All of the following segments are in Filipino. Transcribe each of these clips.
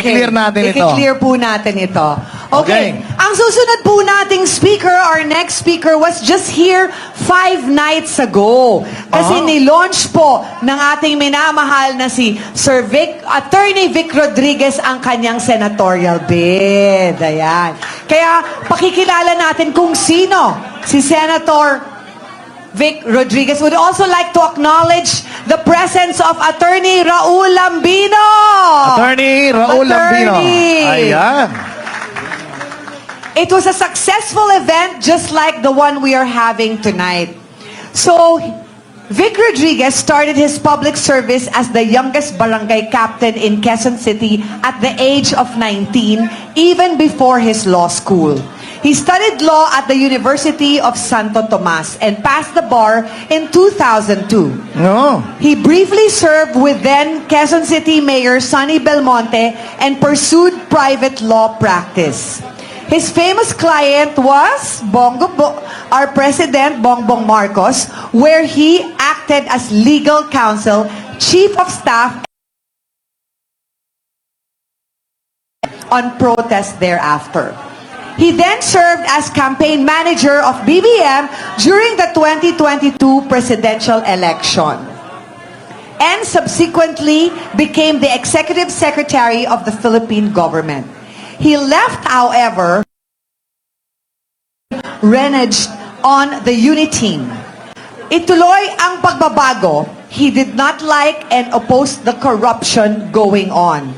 I-clear natin ito. I-clear po natin ito. Okay. Okay. Ang susunod po nating speaker, our next speaker was just here five nights ago. Kasi Ah. ni-launch po ng ating minamahal na si Sir Vic, Attorney Vic Rodriguez ang kanyang senatorial bid. Ayan. Kaya pakikilala natin kung sino si Senator Vic Rodriguez would also like to acknowledge the presence of Attorney Raul Lambino. Attorney Raul Lambino. Attorney. Ayan. It was a successful event just like the one we are having tonight. So, Vic Rodriguez started his public service as the youngest barangay captain in Quezon City at the age of 19, even before his law school. He studied law at the University of Santo Tomas and passed the bar in 2002. No. He briefly served with then Quezon City Mayor Sonny Belmonte and pursued private law practice. His famous client was Bongo Bo- our President Bongbong Marcos, where he acted as legal counsel, chief of staff on protest thereafter. He then served as campaign manager of BBM during the 2022 presidential election and subsequently became the executive secretary of the Philippine government. He left, however, reneged on the UNITEAM. Ituloy ang pagbabago. He did not like and opposed the corruption going on.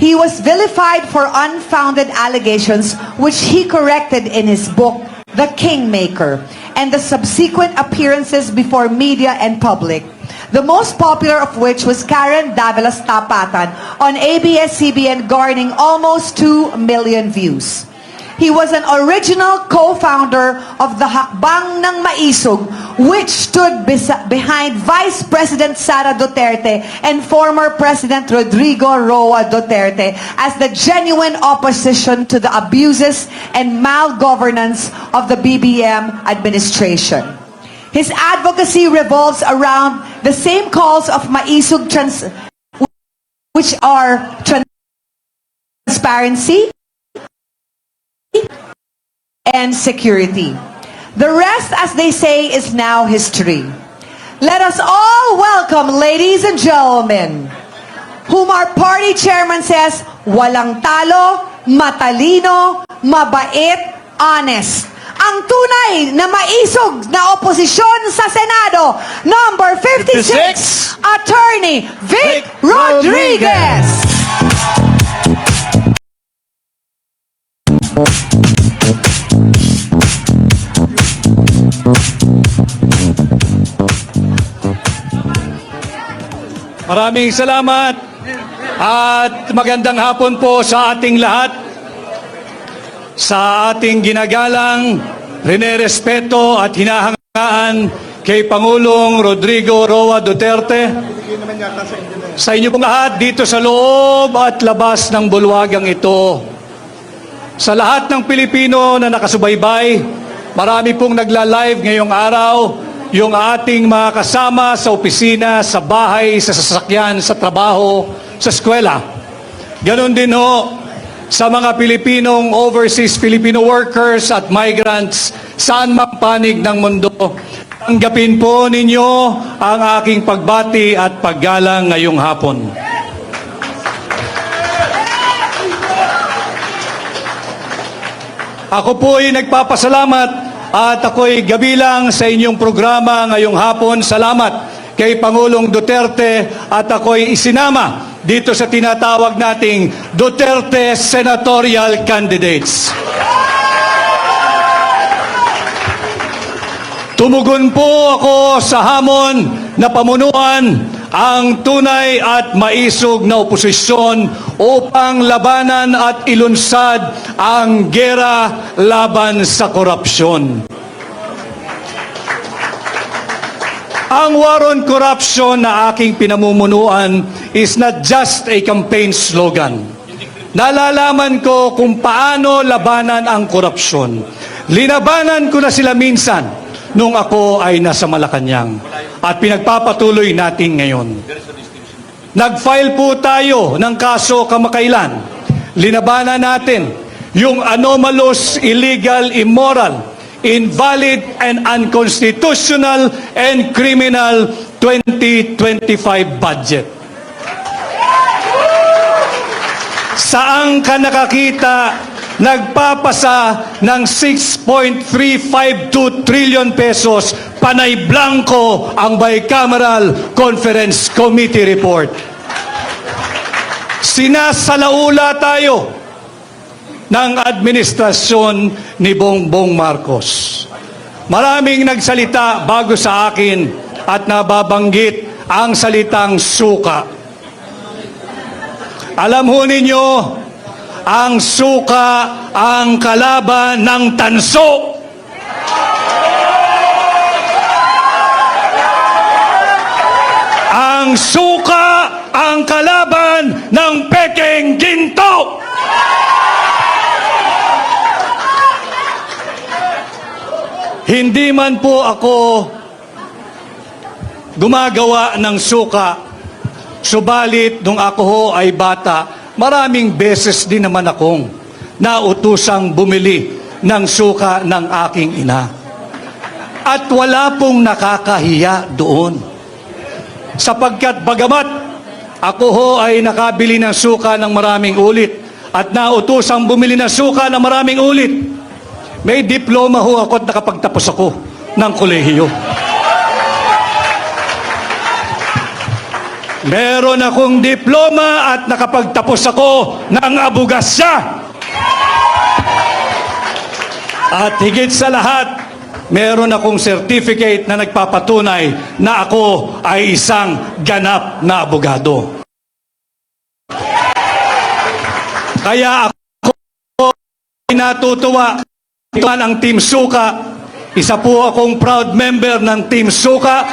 He was vilified for unfounded allegations which he corrected in his book, The Kingmaker, and the subsequent appearances before media and public. The most popular of which was Karen Davila's Tapatan on ABS-CBN garnering almost 2 million views. He was an original co-founder of the Hakbang ng Maisog, which stood behind Vice President Sara Duterte and former President Rodrigo Roa Duterte as the genuine opposition to the abuses and malgovernance of the BBM administration. His advocacy revolves around the same calls of Maisog trans- which are transparency, and security. The rest, as they say, is now history. Let us all welcome, ladies and gentlemen, whom our party chairman says, walang talo, matalino, mabait, honest. Ang tunay na maisog na oposisyon sa Senado, number 56, 56, Attorney Vic Vic Rodriguez. Maraming salamat at magandang hapon po sa ating lahat. Sa ating ginagalang, rinerespeto at hinahangaan kay Pangulong Rodrigo Roa Duterte. Sa inyo pong lahat dito sa loob at labas ng bulwagang ito. Sa lahat ng Pilipino na nakasubaybay, marami pong nagla-live ngayong araw, yung ating mga kasama sa opisina, sa bahay, sa sasakyan, sa trabaho, sa eskwela. Ganon din ho sa mga Pilipinong overseas Filipino workers at migrants saan mang panig ng mundo. Tanggapin po ninyo ang aking pagbati at paggalang ngayong hapon. Ako po ay nagpapasalamat at ako'y gabilang sa inyong programa ngayong hapon. Salamat kay Pangulong Duterte at ako'y isinama dito sa tinatawag nating Duterte Senatorial Candidates. Tumugon po ako sa hamon na pamunuan ang tunay at maisog na oposisyon upang labanan at ilunsad ang gera laban sa korupsyon. Ang war on corruption na aking pinamumunuan is not just a campaign slogan. Nalalaman ko kung paano labanan ang korupsyon. Linabanan ko na sila minsan nung ako ay nasa Malacanang at pinagpapatuloy natin ngayon. Nag-file po tayo ng kaso kamakailan linabanan natin yung anomalous, illegal, immoral, invalid, and unconstitutional and criminal 2025 budget. Saan ka nakakita nagpapasa ng 6.352 trillion pesos panay blanco ang bicameral conference committee report. Sinasalaula tayo ng administrasyon ni Bongbong Marcos. Maraming nagsalita bago sa akin at nababanggit ang salitang suka. Alam ho ninyo, ang suka ang kalaban ng tanso. Ang suka ang kalaban ng pekeng ginto. Hindi man po ako gumagawa ng suka, subalit nung ako ho ay bata, maraming beses din naman akong nautusang bumili ng suka ng aking ina. At wala pong nakakahiya doon. Sapagkat bagamat ako ho ay nakabili ng suka ng maraming ulit at nautusang bumili ng suka ng maraming ulit, may diploma ho ako at nakapagtapos ako ng kolehiyo. Meron akong diploma at nakapagtapos ako ng abugasya. At higit sa lahat, meron akong certificate na nagpapatunay na ako ay isang ganap na abogado. Kaya ako ay natutuwa ang Team Suka. Isa po akong proud member ng Team Suka.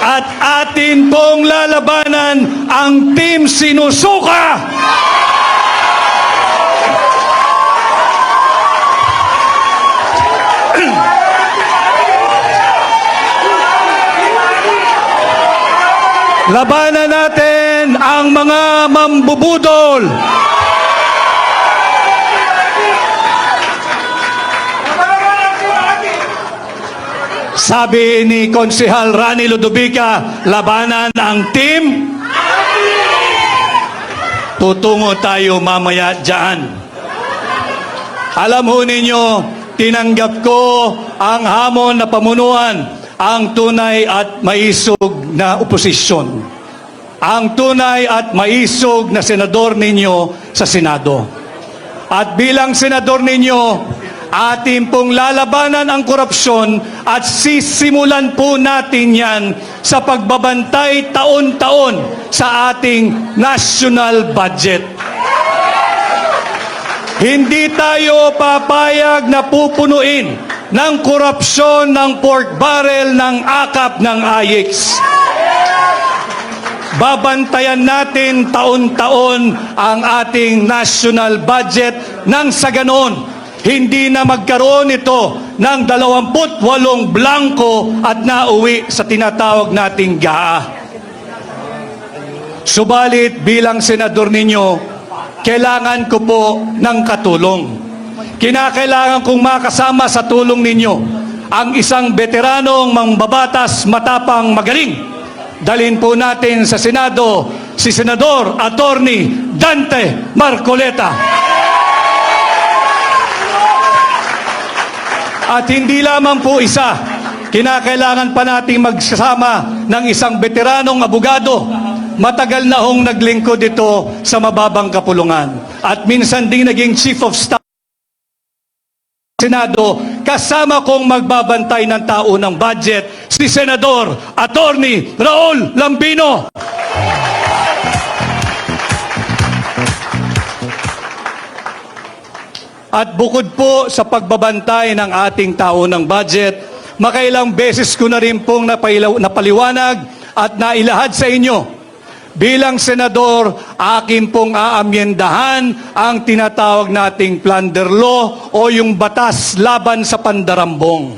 At atin pong lalabanan ang Team Sinusuka. Labanan natin ang mga mambubudol. Sabi ni Konsehal Rani Ludovica, labanan ang team. Tutungo tayo mamaya dyan. Alam ho ninyo, tinanggap ko ang hamon na pamunuan, ang tunay at maisog na oposisyon. Ang tunay at maisog na senador ninyo sa Senado. At bilang senador ninyo, atin pong lalabanan ang korupsyon at sisimulan po natin yan sa pagbabantay taon-taon sa ating national budget. Hindi tayo papayag na pupunuin ng korupsyon ng pork barrel ng akap ng AIX. Babantayan natin taon-taon ang ating national budget nang sa ganon, hindi na magkaroon ito ng 28 blanco at nauwi sa tinatawag nating GAA. Subalit bilang senador ninyo, kailangan ko po ng katulong. Kinakailangan kong makasama sa tulong ninyo ang isang veteranong mangbabatas matapang magaling. Dalhin po natin sa Senado si Senador Attorney Dante Marcoleta. At hindi lamang po isa, kinakailangan pa nating magsasama ng isang veteranong abogado. Matagal na hong naglingkod ito sa mababang kapulungan. At minsan ding naging Chief of Staff Senado, kasama kong magbabantay ng tao ng budget, si Senador Attorney Raul Lambino. At bukod po sa pagbabantay ng ating tao ng budget, makailang beses ko na rin pong napaliwanag at nailahad sa inyo. Bilang senador, akin pong aamyendahan ang tinatawag nating plunder law o yung batas laban sa pandarambong.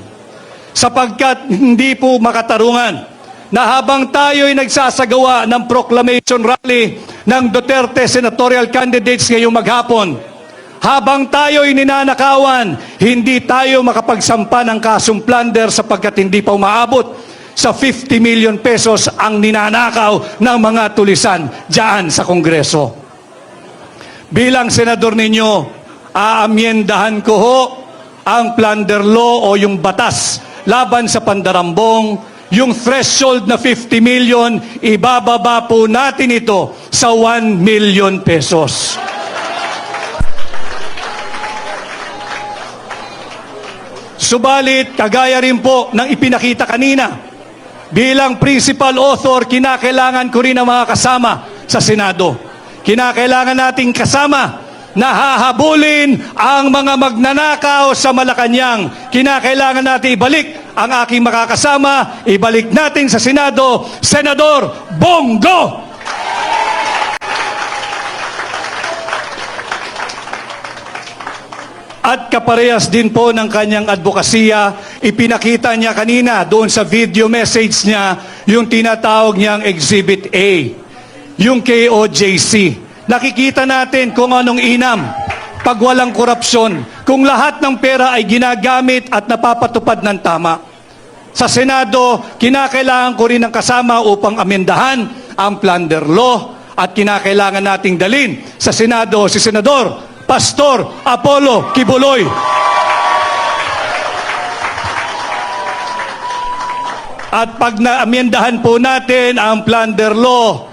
Sapagkat hindi po makatarungan na habang tayo'y nagsasagawa ng proclamation rally ng Duterte senatorial candidates ngayong maghapon, habang tayo'y ninanakawan, hindi tayo makapagsampa ng kasong plunder sapagkat hindi pa umaabot sa 50 million pesos ang ninanakaw ng mga tulisan dyan sa Kongreso. Bilang senador ninyo, aamyendahan ko ho ang plunder law o yung batas laban sa pandarambong, yung threshold na 50 million, ibababa po natin ito sa 1 million pesos. Subalit, kagaya rin po ng ipinakita kanina, bilang principal author, kinakailangan ko rin ang mga kasama sa Senado. Kinakailangan nating kasama na hahabulin ang mga magnanakaw sa Malacanang. Kinakailangan natin ibalik ang aking makakasama, ibalik natin sa Senado, Senador Bongo! At kaparehas din po ng kanyang advokasya, ipinakita niya kanina doon sa video message niya yung tinatawag niyang Exhibit A, yung KOJC. Nakikita natin kung anong inam pag walang korupsyon, kung lahat ng pera ay ginagamit at napapatupad ng tama. Sa Senado, kinakailangan ko rin ng kasama upang amendahan ang plunder law at kinakailangan nating dalin sa Senado si Senador Pastor Apollo Kibuloy. At pag naamyendahan po natin ang plunder law,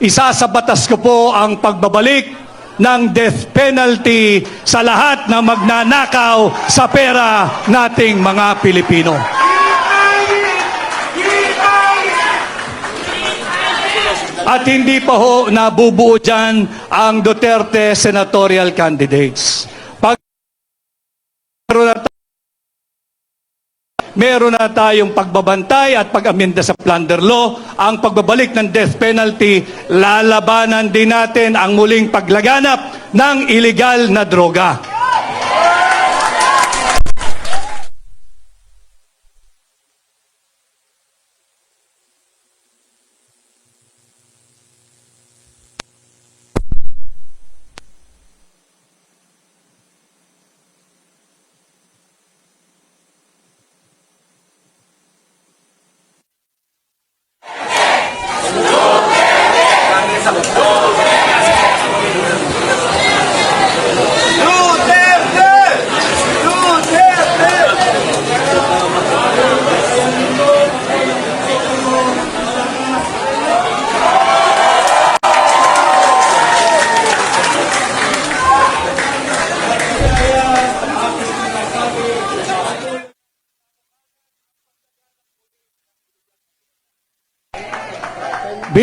isa sa batas ko po ang pagbabalik ng death penalty sa lahat na magnanakaw sa pera nating mga Pilipino. At hindi pa ho nabubuo dyan ang Duterte senatorial candidates. Pag meron na, meron na tayong pagbabantay at pag-amenda sa plunder law, ang pagbabalik ng death penalty, lalabanan din natin ang muling paglaganap ng illegal na droga.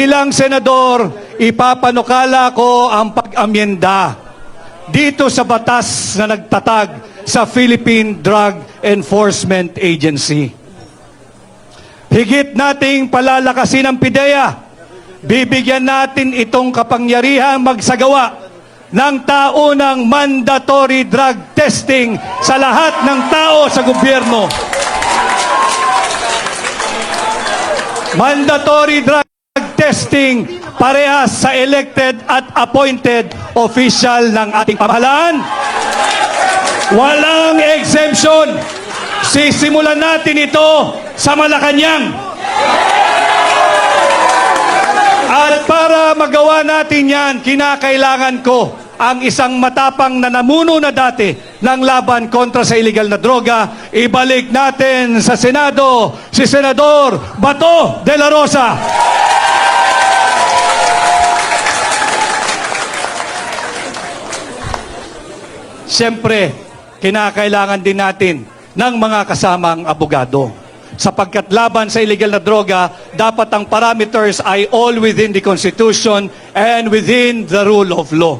Bilang senador, ipapanukala ko ang pag-amyenda dito sa batas na nagtatag sa Philippine Drug Enforcement Agency. Higit nating palalakasin ang PIDEA. Bibigyan natin itong kapangyarihang magsagawa ng taunang mandatory drug testing sa lahat ng tao sa gobyerno. Mandatory drug testing parehas sa elected at appointed official ng ating pamahalaan. Walang exemption. Sisimulan natin ito sa Malacanang. At para magawa natin yan, kinakailangan ko ang isang matapang na namuno na dati ng laban kontra sa illegal na droga, ibalik natin sa Senado si Senador Bato de la Rosa. Siyempre, kinakailangan din natin ng mga kasamang abogado. Sapagkat laban sa illegal na droga, dapat ang parameters ay all within the Constitution and within the rule of law.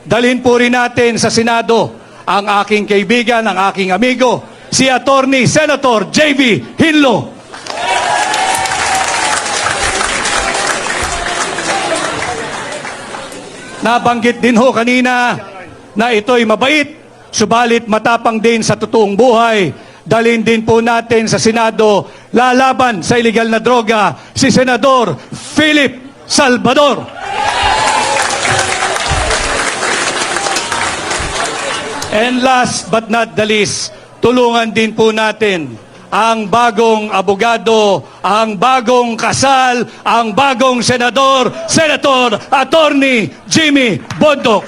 Dalhin po rin natin sa Senado ang aking kaibigan, ang aking amigo, si Attorney Senator J.B. Hinlo. Nabanggit din ho kanina na ito'y mabait, subalit matapang din sa totoong buhay dalhin din po natin sa Senado lalaban sa illegal na droga si Senador Philip Salvador. And last but not the least, tulungan din po natin ang bagong abogado, ang bagong kasal, ang bagong senador, Senator Attorney Jimmy Bondoc.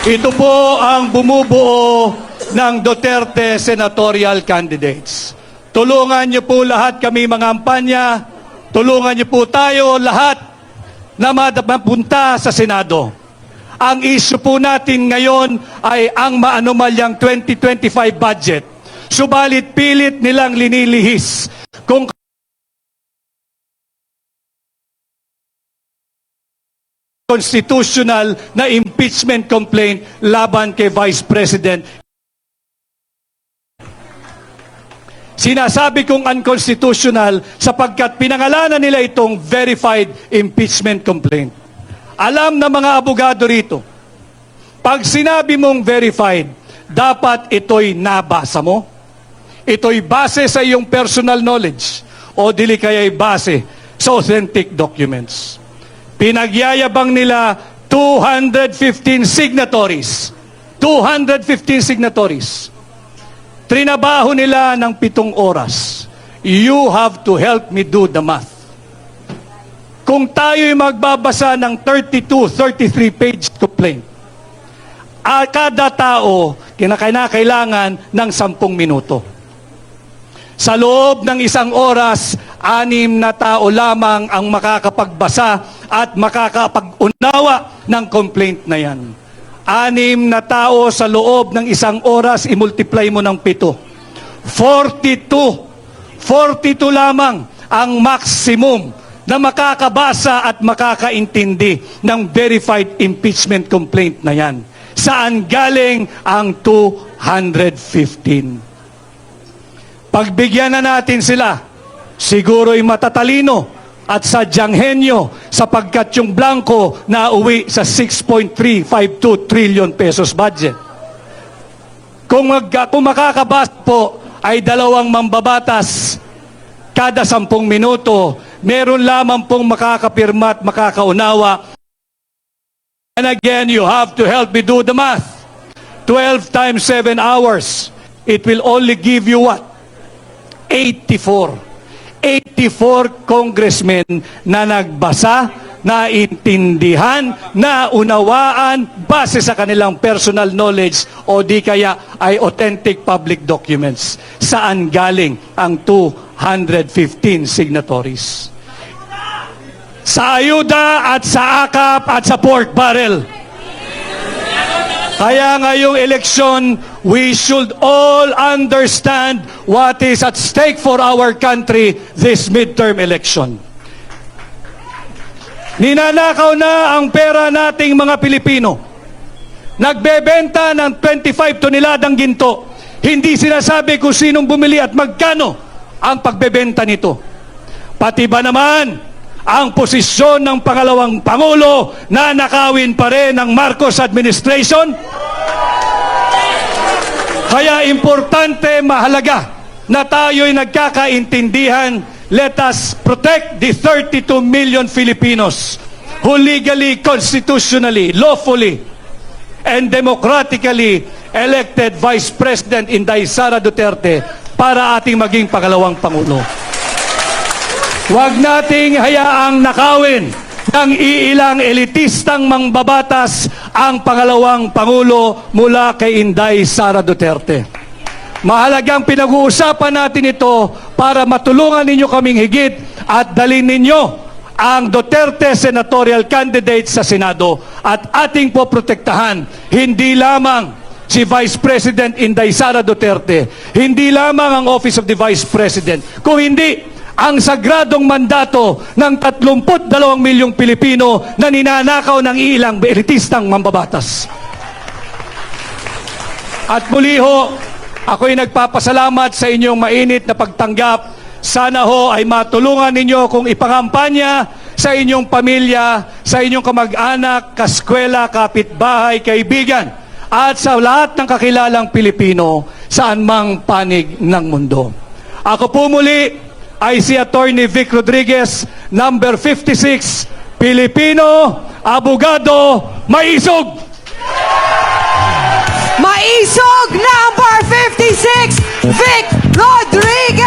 Ito po ang bumubuo ng Duterte senatorial candidates. Tulungan niyo po lahat kami mga ampanya, tulungan niyo po tayo lahat na mapunta sa Senado. Ang issue po natin ngayon ay ang maanumalyang 2025 budget. Subalit pilit nilang linilihis kung constitutional na impeachment complaint laban kay Vice President. Sinasabi kong unconstitutional sapagkat pinangalanan nila itong verified impeachment complaint. Alam na mga abogado rito, pag sinabi mong verified, dapat ito'y nabasa mo. Ito'y base sa iyong personal knowledge o dili kaya'y base sa authentic documents. Pinagyayabang nila 215 signatories. 215 signatories. Trinabaho nila ng pitong oras. You have to help me do the math. Kung tayo'y magbabasa ng 32, 33 page complaint, ah, kada tao kinakailangan ng 10 minuto. Sa loob ng isang oras, anim na tao lamang ang makakapagbasa at makakapag-unawa ng complaint na yan. Anim na tao sa loob ng isang oras, imultiply mo ng pito. 42. 42 lamang ang maximum na makakabasa at makakaintindi ng verified impeachment complaint na yan. Saan galing ang 215? Pagbigyan na natin sila, siguro'y matatalino at sadyang henyo sapagkat yung blanco na uwi sa 6.352 trillion pesos budget. Kung, mag, kung makakabasa po ay dalawang mambabatas kada sampung minuto, meron lamang pong makakapirma at makakaunawa. And again, you have to help me do the math. 12 times 7 hours, it will only give you what? 84. 84 congressmen na nagbasa, naintindihan, naunawaan base sa kanilang personal knowledge o di kaya ay authentic public documents. Saan galing ang 215 signatories? Sa ayuda at sa akap at sa pork barrel. Kaya ngayong eleksyon, we should all understand what is at stake for our country this midterm election. Ninanakaw na ang pera nating mga Pilipino. Nagbebenta ng 25 toneladang ginto. Hindi sinasabi kung sinong bumili at magkano ang pagbebenta nito. Pati ba naman ang posisyon ng pangalawang Pangulo na nakawin pa rin ng Marcos administration? Kaya importante, mahalaga na tayo'y nagkakaintindihan. Let us protect the 32 million Filipinos who legally, constitutionally, lawfully, and democratically elected Vice President Inday Sara Duterte para ating maging pangalawang Pangulo. Huwag nating hayaang nakawin ng iilang elitistang mangbabatas ang pangalawang Pangulo mula kay Inday Sara Duterte. Mahalagang pinag-uusapan natin ito para matulungan ninyo kaming higit at dalhin ninyo ang Duterte senatorial candidate sa Senado at ating po protektahan hindi lamang si Vice President Inday Sara Duterte, hindi lamang ang Office of the Vice President, kung hindi ang sagradong mandato ng 32 milyong Pilipino na ninanakaw ng ilang elitistang mambabatas. At muli ho, ako'y nagpapasalamat sa inyong mainit na pagtanggap. Sana ho ay matulungan ninyo kung ipangampanya sa inyong pamilya, sa inyong kamag-anak, kaskwela, kapitbahay, kaibigan, at sa lahat ng kakilalang Pilipino saan mang panig ng mundo. Ako po muli ay si Attorney Vic Rodriguez, number 56, Pilipino, abogado, maisog! Maisog number 56, Vic Rodriguez!